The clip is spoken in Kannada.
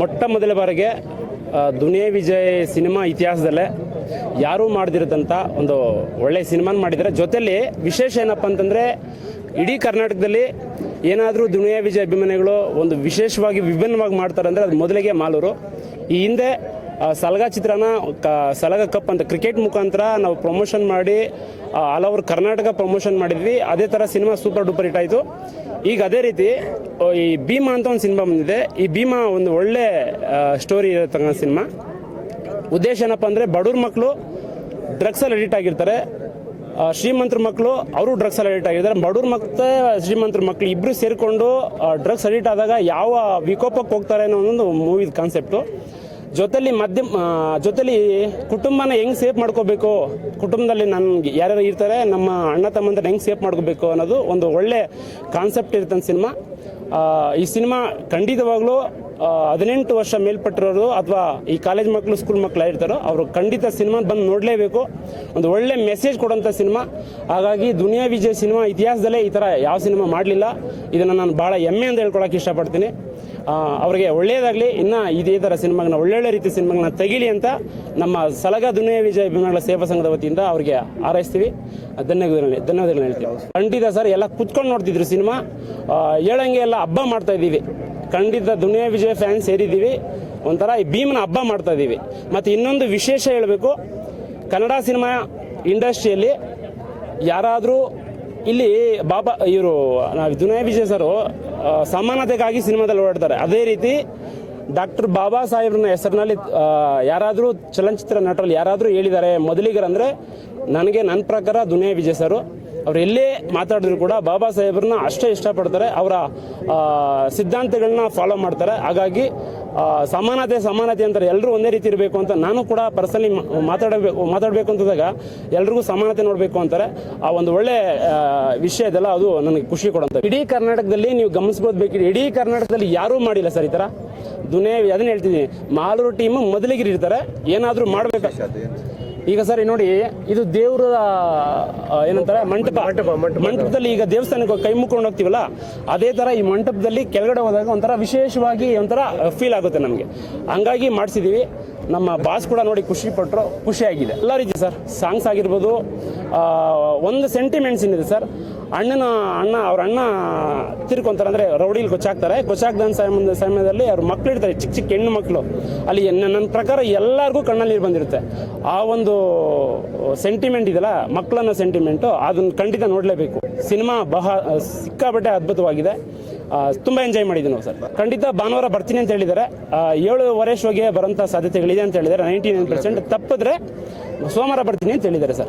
ಮೊಟ್ಟ ಮೊದಲ ಬಾರಿಗೆ ದುನಿಯಾ ವಿಜಯ್ ಸಿನಿಮಾ ಇತಿಹಾಸದಲ್ಲೇ ಯಾರೂ ಮಾಡದಿರದಂಥ ಒಂದು ಒಳ್ಳೆ ಸಿನಿಮಾನ ಮಾಡಿದ್ದಾರೆ. ಜೊತೆಯಲ್ಲಿ ವಿಶೇಷ ಏನಪ್ಪ ಅಂತಂದರೆ, ಇಡೀ ಕರ್ನಾಟಕದಲ್ಲಿ ಏನಾದರೂ ದುನಿಯಾ ವಿಜಯ್ ಅಭಿಮಾನಿಗಳು ಒಂದು ವಿಶೇಷವಾಗಿ ವಿಭಿನ್ನವಾಗಿ ಮಾಡ್ತಾರೆ ಅಂದರೆ ಅದು ಮೊದಲಿಗೆ ಮಾಲೂರು. ಈ ಹಿಂದೆ ಸಲಗ ಚಿತ್ರನ ಕ, ಸಲಗ ಕಪ್ ಅಂತ ಕ್ರಿಕೆಟ್ ಮುಖಾಂತರ ನಾವು ಪ್ರಮೋಷನ್ ಮಾಡಿ ಆಲ್ ಓವರ್ ಕರ್ನಾಟಕ ಪ್ರಮೋಷನ್ ಮಾಡಿದ್ವಿ. ಅದೇ ಥರ ಸಿನಿಮಾ ಸೂಪರ್ ಡೂಪರ್ ಹಿಟ್ ಆಯಿತು. ಈಗ ಅದೇ ರೀತಿ ಈ ಭೀಮಾ ಅಂತ ಒಂದು ಸಿನಿಮಾ ಬಂದಿದೆ. ಈ ಭೀಮಾ ಒಂದು ಒಳ್ಳೆ ಸ್ಟೋರಿ ಇರತಕ್ಕಂಥ ಸಿನಿಮಾ. ಉದ್ದೇಶ ಏನಪ್ಪ ಅಂದರೆ ಬಡವ್ರ ಮಕ್ಕಳು ಡ್ರಗ್ಸಲ್ಲಿ ಅಡಿಕ್ಟ್ ಆಗಿರ್ತಾರೆ. ಶ್ರೀಮಂತರ ಮಕ್ಕಳು ಅವರು ಡ್ರಗ್ಸಲ್ಲಿ ಅಡಿಕ್ಟ್ ಆಗಿರ್ತಾರೆ ಬಡವ್ರ ಮತ್ತು ಶ್ರೀಮಂತರ ಮಕ್ಕಳು ಇಬ್ಬರು ಸೇರಿಕೊಂಡು ಡ್ರಗ್ಸ್ ಅಡಿಕ್ಟ್ ಆದಾಗ ಯಾವ ವಿಕೋಪಕ್ಕೆ ಹೋಗ್ತಾರೆ ಅನ್ನೋ ಒಂದು ಮೂವಿದ ಕಾನ್ಸೆಪ್ಟು ಜೊತೆಲಿ ಮಧ್ಯ ಜೊತೆಲಿ ಕುಟುಂಬನ ಹೆಂಗ್ ಸೇಫ್ ಮಾಡ್ಕೋಬೇಕು? ಕುಟುಂಬದಲ್ಲಿ ನನ್ಗೆ ಯಾರ್ಯಾರು ಇರ್ತಾರೆ, ನಮ್ಮ ಅಣ್ಣ ತಮ್ಮಂದ್ರೆ ಹೆಂಗ್ ಸೇಫ್ ಮಾಡ್ಕೋಬೇಕು ಅನ್ನೋದು ಒಂದು ಒಳ್ಳೆ ಕಾನ್ಸೆಪ್ಟ್ ಇರುತ್ತೆ ಸಿನಿಮಾ. ಈ ಸಿನಿಮಾ ಖಂಡಿತವಾಗ್ಲೂ ಹದಿನೆಂಟು ವರ್ಷ ಮೇಲ್ಪಟ್ಟಿರೋರು ಅಥವಾ ಈ ಕಾಲೇಜ್ ಮಕ್ಕಳು ಸ್ಕೂಲ್ ಮಕ್ಕಳು ಇರ್ತಾರೋ ಅವರು ಖಂಡಿತ ಸಿನಿಮಾ ಬಂದು ನೋಡಲೇಬೇಕು. ಒಂದು ಒಳ್ಳೆ ಮೆಸೇಜ್ ಕೊಡೋಂಥ ಸಿನಿಮಾ. ಹಾಗಾಗಿ ದುನಿಯಾ ವಿಜಯ್ ಸಿನಿಮಾ ಇತಿಹಾಸದಲ್ಲೇ ಈ ಥರ ಯಾವ ಸಿನಿಮಾ ಮಾಡಲಿಲ್ಲ. ಇದನ್ನು ನಾನು ಭಾಳ ಹೆಮ್ಮೆ ಅಂತ ಹೇಳ್ಕೊಳಕ್ಕೆ ಇಷ್ಟಪಡ್ತೀನಿ. ಅವ್ರಿಗೆ ಒಳ್ಳೆಯದಾಗಲಿ ಇನ್ನು ಇದೇ ಥರ ಸಿನಿಮಾಗಳನ್ನ, ಒಳ್ಳೊಳ್ಳೆ ರೀತಿ ಸಿನಿಮಾಗಳನ್ನ ತೆಗಿಲಿ ಅಂತ ನಮ್ಮ ಸಲಗ ದುನಿಯಾ ವಿಜಯ ಅಭಿಮಾನಿಗಳ ಸೇವಾ ಸಂಘದ ವತಿಯಿಂದ ಅವರಿಗೆ ಹಾರೈಸ್ತೀವಿ. ಧನ್ಯವಾದಗಳು ಧನ್ಯವಾದಗಳನ್ನ ಹೇಳ್ತೀವಿ. ಖಂಡಿತ ಸರ್, ಎಲ್ಲ ಕುತ್ಕೊಂಡು ನೋಡ್ತಿದ್ರು ಸಿನಿಮಾ. ಹೇಳಂಗೆ ಎಲ್ಲ ಹಬ್ಬ ಮಾಡ್ತಾ ಇದ್ದೀವಿ. ಖಂಡಿತ ದುನಿಯಾ ವಿಜಯ ಫ್ಯಾನ್ ಸೇರಿದ್ದೀವಿ. ಒಂಥರ ಈ ಭೀಮನ ಹಬ್ಬ ಮಾಡ್ತಾ ಇದ್ದೀವಿ. ಮತ್ತು ಇನ್ನೊಂದು ವಿಶೇಷ ಹೇಳಬೇಕು. ಕನ್ನಡ ಸಿನಿಮಾ ಇಂಡಸ್ಟ್ರಿಯಲ್ಲಿ ಯಾರಾದರೂ ಇಲ್ಲಿ ಬಾಬಾ, ಇವರು ದುನಿಯಾ ವಿಜಯ್ ಸರು ಸಮಾನತೆಗಾಗಿ ಸಿನಿಮಾದಲ್ಲಿ ಓಡಾಡ್ತಾರೆ. ಅದೇ ರೀತಿ ಡಾಕ್ಟರ್ ಬಾಬಾ ಸಾಹೇಬ್ರನ್ನ ಹೆಸರಿನಲ್ಲಿ ಯಾರಾದರೂ ಚಲನಚಿತ್ರ ನಟರಲ್ಲಿ ಯಾರಾದರೂ ಹೇಳಿದ್ದಾರೆ, ಮೊದಲಿಗರಂದ್ರೆ ನನಗೆ ನನ್ನ ಪ್ರಕಾರ ದುನಿಯಾ ವಿಜಯ್ ಸರು ಅವ್ರು ಎಲ್ಲೇ ಮಾತಾಡಿದ್ರು ಕೂಡ ಬಾಬಾ ಸಾಹೇಬ್ರನ್ನ ಅಷ್ಟೇ ಇಷ್ಟಪಡ್ತಾರೆ. ಅವರ ಸಿದ್ಧಾಂತಗಳನ್ನ ಫಾಲೋ ಮಾಡ್ತಾರೆ. ಹಾಗಾಗಿ ಸಮಾನತೆ ಸಮಾನತೆ ಅಂತಾರೆ. ಎಲ್ಲರೂ ಒಂದೇ ರೀತಿ ಇರಬೇಕು ಅಂತ ನಾನು ಕೂಡ ಪರ್ಸನಲಿ ಮಾತಾಡಬೇಕು ಮಾತಾಡಬೇಕು ಅಂತಂದಾಗ ಎಲ್ರಿಗೂ ಸಮಾನತೆ ನೋಡಬೇಕು ಅಂತಾರೆ. ಆ ಒಂದು ಒಳ್ಳೆ ವಿಷಯ ಇದೆಲ್ಲ ಅದು ನನಗೆ ಖುಷಿ ಕೊಡುತ್ತೆ. ಇಡೀ ಕರ್ನಾಟಕದಲ್ಲಿ ನೀವು ಗಮನಿಸ್ಬೋದು ಬೇಕಿದೆ ಇಡೀ ಕರ್ನಾಟಕದಲ್ಲಿ ಯಾರೂ ಮಾಡಿಲ್ಲ ಸರ್ ಈ ಥರ. ದುನೇ, ಅದನ್ನ ಹೇಳ್ತಿದ್ದೀನಿ. ಮಾಲೂರು ಟೀಮ್ ಮೊದಲಿಗೆ ಇರ್ತಾರೆ. ಏನಾದರೂ ಮಾಡಬೇಕು? ಈಗ ಸರ್ ನೋಡಿ ಇದು ದೇವರ ಏನಂತಾರೆ ಮಂಟಪ. ಮಂಟಪದಲ್ಲಿ ಈಗ ದೇವಸ್ಥಾನಕ್ಕೆ ಕೈ ಮುಕ್ಕೊಂಡು ಹೋಗ್ತೀವಲ್ಲ ಅದೇ ತರ ಈ ಮಂಟಪದಲ್ಲಿ ಕೆಳಗಡೆ ಹೋದಾಗ ಒಂಥರ ವಿಶೇಷವಾಗಿ ಒಂಥರ ಫೀಲ್ ಆಗುತ್ತೆ ನಮಗೆ. ಹಂಗಾಗಿ ಮಾಡಿಸಿದೀವಿ. ನಮ್ಮ ಬಾಸ್ ಕೂಡ ನೋಡಿ ಖುಷಿ ಪಟ್ಟರು ಖುಷಿಯಾಗಿದೆ. ಎಲ್ಲ ರೀತಿ ಸರ್ ಸಾಂಗ್ಸ್ ಆಗಿರ್ಬೋದು ಒಂದು ಸೆಂಟಿಮೆಂಟ್ಸ್ ಏನಿದೆ ಸರ್ ಅಣ್ಣನ ಅಣ್ಣ, ಅವ್ರ ಅಣ್ಣ ತಿರ್ಕೊಂತಾರೆ ಅಂದರೆ ರೌಡಿಲಿ ಗೊಚ್ಚಾಕ್ತಾರೆ ಗೊಚ್ಚಾಕ್ದ ಸಮಯ ಸಮಯದಲ್ಲಿ ಅವ್ರ ಮಕ್ಳು ಇರ್ತಾರೆ, ಚಿಕ್ಕ ಚಿಕ್ಕ ಹೆಣ್ಣು ಮಕ್ಕಳು ಅಲ್ಲಿ ನನ್ನ ಪ್ರಕಾರ ಎಲ್ಲರಿಗೂ ಕಣ್ಣಲ್ಲಿ ನೀರು ಬಂದಿರುತ್ತೆ. ಆ ಒಂದು ಸೆಂಟಿಮೆಂಟ್ ಇದೆಯಲ್ಲ ಮಕ್ಕಳನ್ನ ಸೆಂಟಿಮೆಂಟು ಅದನ್ನ ಖಂಡಿತ ನೋಡಲೇಬೇಕು. ಸಿನಿಮಾ ಬಹ, ಸಿಕ್ಕಾಪಟ್ಟೆ ಅದ್ಭುತವಾಗಿದೆ. ತುಂಬ ಎಂಜಾಯ್ ಮಾಡಿದ್ವಿ ನಾವು ಸರ್. ಖಂಡಿತ ಭಾನುವಾರ ಬರ್ತೀನಿ ಅಂತ ಹೇಳಿದ್ದಾರೆ. ಏಳುವರೆ ಶೋಗೆ ಬರೋಂಥ ಸಾಧ್ಯತೆಗಳಿದೆ ಅಂತ ಹೇಳಿದ್ದಾರೆ. ನೈಂಟಿ ನೈನ್ ಪರ್ಸೆಂಟ್ ತಪ್ಪಿದ್ರೆ ಸೋಮವಾರ ಬರ್ತೀನಿ ಅಂತ ಹೇಳಿದ್ದಾರೆ ಸರ್.